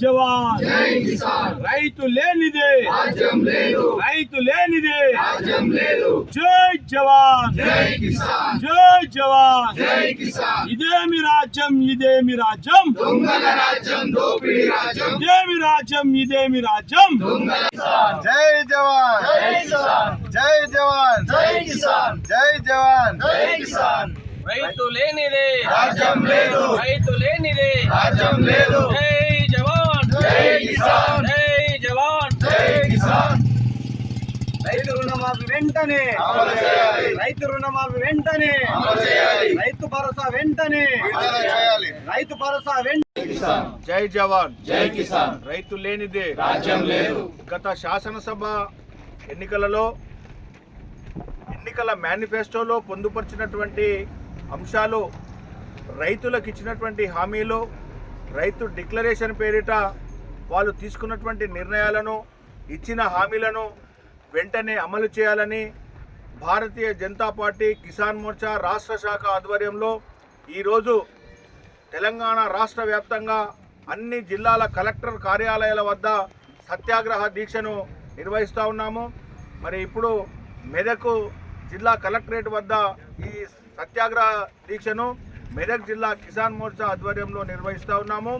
జవాన్ రైతు లేనిదే. రైతు లేనిదే. జై జవాన్. జై జవాన్. ఇదేమి రాజ్యం ఇదేమి రాజ్యం? ఇదేమి రాజ్యం ఇదేమి రాజ్యం? జై జవాన్. జై జవాన్. జై కిసాన్. జై జవాన్. జై కిసాన్. రైతు లేనిదే. రాజ్యం లేదు. రైతు లేనిదే. రాజ్యం లేదు. జై రుణమాఫీ వెంటనే. రైతు రుణమాఫీ వెంటనే. రైతు భరోసా వెంటనే. రైతు భరోసా వెంటనే. జై జవాన్. జై కిసాన్. రైతు లేనిదే రాజ్యం లేదు. గత శాసనసభ ఎన్నికలలో ఎన్నికల మేనిఫెస్టోలో పొందుపరిచినటువంటి అంశాలు రైతులకు ఇచ్చినటువంటి హామీలు రైతు డిక్లరేషన్ పేరిట వాళ్ళు తీసుకున్నటువంటి నిర్ణయాలను ఇచ్చిన హామీలను వెంటనే అమలు చేయాలని భారతీయ జనతా పార్టీ కిసాన్ మోర్చా రాష్ట్ర శాఖ ఆధ్వర్యంలో ఈరోజు తెలంగాణ రాష్ట్ర వ్యాప్తంగా అన్ని జిల్లాల కలెక్టర్ కార్యాలయాల వద్ద సత్యాగ్రహ దీక్షను నిర్వహిస్తూ ఉన్నాము. మరి ఇప్పుడు మెదక్ జిల్లా కలెక్టరేట్ వద్ద ఈ సత్యాగ్రహ దీక్షను మెదక్ జిల్లా కిసాన్ మోర్చా ఆధ్వర్యంలో నిర్వహిస్తూ ఉన్నాము.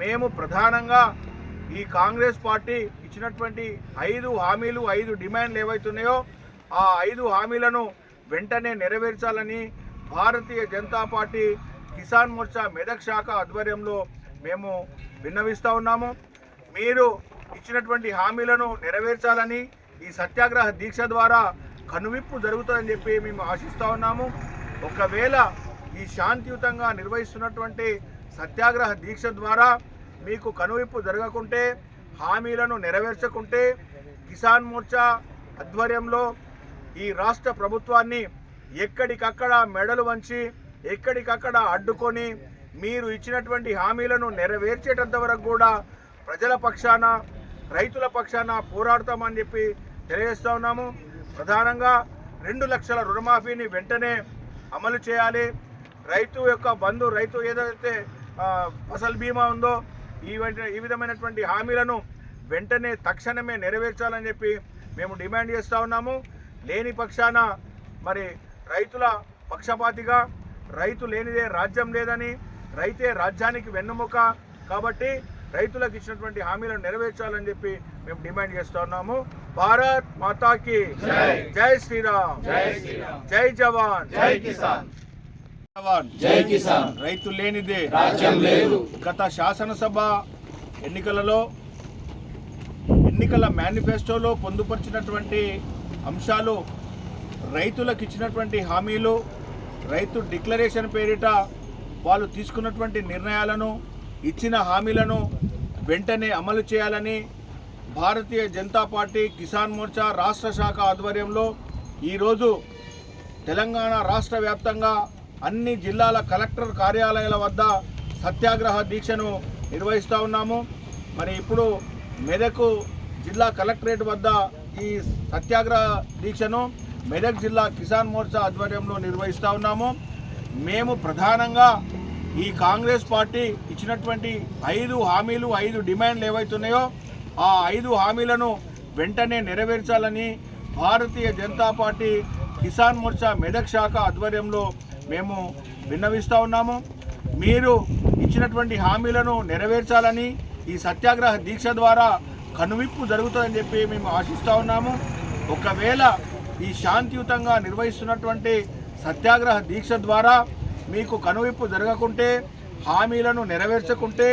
మేము ప్రధానంగా ఈ కాంగ్రెస్ పార్టీ ఇచ్చినటువంటి ఐదు హామీలు ఐదు డిమాండ్లు ఏవైతున్నాయో ఆ ఐదు హామీలను వెంటనే నెరవేర్చాలని భారతీయ జనతా పార్టీ కిసాన్ మోర్చా మెదక్ శాఖ ఆధ్వర్యంలో మేము విన్నవిస్తూ ఉన్నాము. మీరు ఇచ్చినటువంటి హామీలను నెరవేర్చాలని ఈ సత్యాగ్రహ దీక్ష ద్వారా కనువిప్పు జరుగుతుందని చెప్పి మేము ఆశిస్తూ ఉన్నాము. ఒకవేళ ఈ శాంతియుతంగా నిర్వహిస్తున్నటువంటి సత్యాగ్రహ దీక్ష ద్వారా మీకు కనువిప్పు జరగకుంటే హామీలను నెరవేర్చకుంటే కిసాన్ మోర్చా ఆధ్వర్యంలో ఈ రాష్ట్ర ప్రభుత్వాన్ని ఎక్కడికక్కడ మెడలు వంచి ఎక్కడికక్కడ అడ్డుకొని మీరు ఇచ్చినటువంటి హామీలను నెరవేర్చేటంత వరకు కూడా ప్రజల పక్షాన రైతుల పక్షాన పోరాడతామని చెప్పి తెలియజేస్తా ఉన్నాము. ప్రధానంగా రెండు లక్షల రుణమాఫీని వెంటనే అమలు చేయాలి. రైతు యొక్క బంధు రైతు ఏదైతే ఫసల్ బీమా ఉందో ఈ ఈ విధమైనటువంటి హామీలను వెంటనే తక్షణమే నెరవేర్చాలని చెప్పి మేము డిమాండ్ చేస్తూ ఉన్నాము. లేని పక్షాన మరి రైతుల పక్షపాతిగా రైతు లేనిదే రాజ్యం లేదని రైతే రాజ్యానికి వెన్నుముక కాబట్టి రైతులకు ఇచ్చినటువంటి హామీలను నెరవేర్చాలని చెప్పి మేము డిమాండ్ చేస్తూ ఉన్నాము. భారత్ మాతాకి జై శ్రీరామ్. జై శ్రీరామ్. జై జవాన్. జై కిసాన్. జై కిసాన్. రైతు లేనిదే రాజ్యం లేదు. గత శాసనసభ ఎన్నికలలో ఎన్నికల మేనిఫెస్టోలో పొందుపరిచినటువంటి అంశాలు రైతులకు ఇచ్చినటువంటి హామీలు రైతు డిక్లరేషన్ పేరిట వాళ్ళు తీసుకున్నటువంటి నిర్ణయాలను ఇచ్చిన హామీలను వెంటనే అమలు చేయాలని భారతీయ జనతా పార్టీ కిసాన్ మోర్చా రాష్ట్ర శాఖ ఆధ్వర్యంలో ఈరోజు తెలంగాణ రాష్ట్ర వ్యాప్తంగా అన్ని జిల్లాల కలెక్టర్ కార్యాలయాల వద్ద సత్యాగ్రహ దీక్షను నిర్వహిస్తూ ఉన్నాము. మరి ఇప్పుడు మెదక్ జిల్లా కలెక్టరేట్ వద్ద ఈ సత్యాగ్రహ దీక్షను మెదక్ జిల్లా కిసాన్ మోర్చా ఆధ్వర్యంలో నిర్వహిస్తూ ఉన్నాము. మేము ప్రధానంగా ఈ కాంగ్రెస్ పార్టీ ఇచ్చినటువంటి ఐదు హామీలు ఐదు డిమాండ్లు ఏవైతున్నాయో ఆ ఐదు హామీలను వెంటనే నెరవేర్చాలని భారతీయ జనతా పార్టీ కిసాన్ మోర్చా మెదక్ శాఖ ఆధ్వర్యంలో మేము విన్నవిస్తూ ఉన్నాము. మీరు ఇచ్చినటువంటి హామీలను నెరవేర్చాలని ఈ సత్యాగ్రహ దీక్ష ద్వారా కనువిప్పు జరుగుతుందని చెప్పి మేము ఆశిస్తూ ఉన్నాము. ఒకవేళ ఈ శాంతియుతంగా నిర్వహిస్తున్నటువంటి సత్యాగ్రహ దీక్ష ద్వారా మీకు కనువిప్పు జరగకుంటే హామీలను నెరవేర్చకుంటే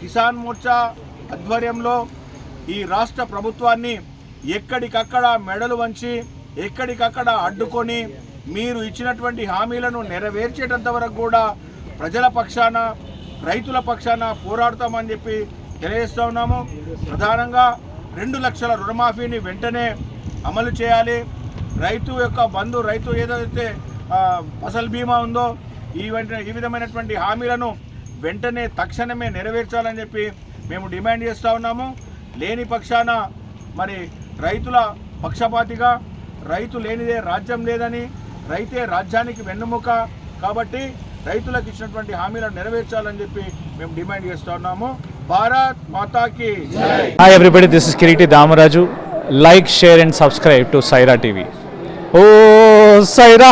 కిసాన్ మోర్చా ఆధ్వర్యంలో ఈ రాష్ట్ర ప్రభుత్వాన్ని ఎక్కడికక్కడ మెడలు వంచి ఎక్కడికక్కడ అడ్డుకొని మీరు ఇచ్చినటువంటి హామీలను నెరవేర్చేటంత వరకు కూడా ప్రజల పక్షాన రైతుల పక్షాన పోరాడతామని చెప్పి తెలియజేస్తూ ఉన్నాము. ప్రధానంగా రెండు లక్షల రుణమాఫీని వెంటనే అమలు చేయాలి. రైతు యొక్క బంధు రైతు ఏదైతే ఫసల్ బీమా ఉందో ఈ వెంట ఈ విధమైనటువంటి హామీలను వెంటనే తక్షణమే నెరవేర్చాలని చెప్పి మేము డిమాండ్ చేస్తూ ఉన్నాము. లేని పక్షాన మరి రైతుల పక్షపాతిగా రైతు లేనిదే రాజ్యం లేదని రైతే రాజ్యానికి వెన్నుముక. కాబట్టి రైతులకు ఇచ్చినటువంటి హామీలను నెరవేర్చాలని చెప్పి మేము డిమాండ్ చేస్తూ ఉన్నాము. భారత్ మాతాకి hi everybody this is Kireeti Damaraju like share and subscribe to Saira TV oh Sye Raa